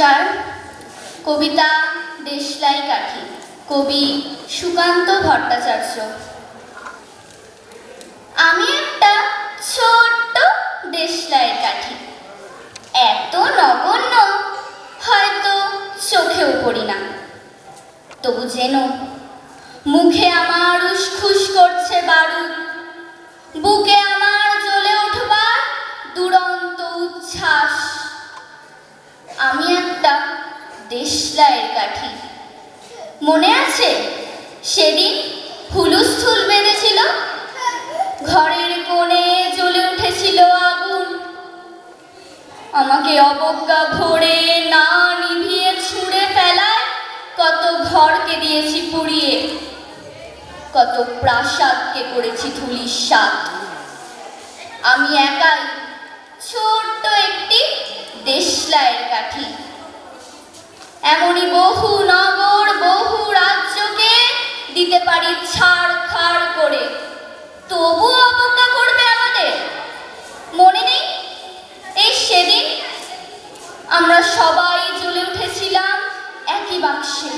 নমস্কার কবিতা দেশলাই কাঠি। কবি সুকান্ত ভট্টাচার্য। আমি একটা ছোট্ট দেশলাইয়ের কাঠি। এত নগণ্য হয়তো চোখেও পড়ি না। তবু যেন মুখে আমার উসখুস দেশলাইয়ের কাঠি। মনে আছে? সেদিন হুলুস্থুল বেঁধেছিল। ঘরের কোণে জ্বলে উঠেছিল আগুন। আমাকে অবজ্ঞা ভরে না নিভিয়ে ছুঁড়ে ফেলায়। কত ঘরকে দিয়েছি পুড়িয়ে। কত প্রাসাদকে করেছি ধুলির সাত। আমি একাই ছোট্ট একটি দেশলাইয়ের দিতে পারি ছাড় খাড় করে। তবু অবজ্ঞা করবে আমাদের। মনে নেই? এই সেদিন আমরা সবাই জ্বলে উঠেছিলাম একই বাক্সে।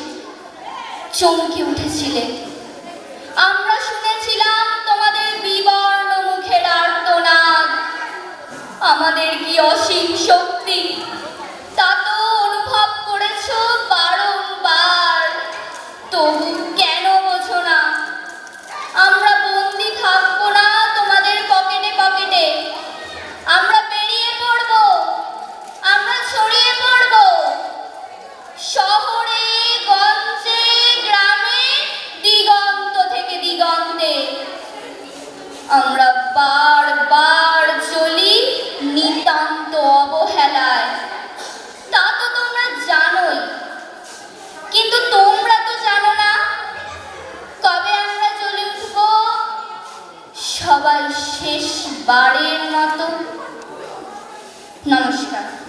চমকে উঠেছিলে। আমরা শুনেছিলাম তোমাদের বিবর্ণ মুখের আর্তনাদ। আমাদের কি অসীম শক্তি আমরা বারবার চলি নিতান্ত অবহেলায়। তা তো তোমরা জানোই। কিন্তু তোমরা তো জানো না কবে আমরা চলে উঠব? সবাই শেষবারের মতো। নমস্কার।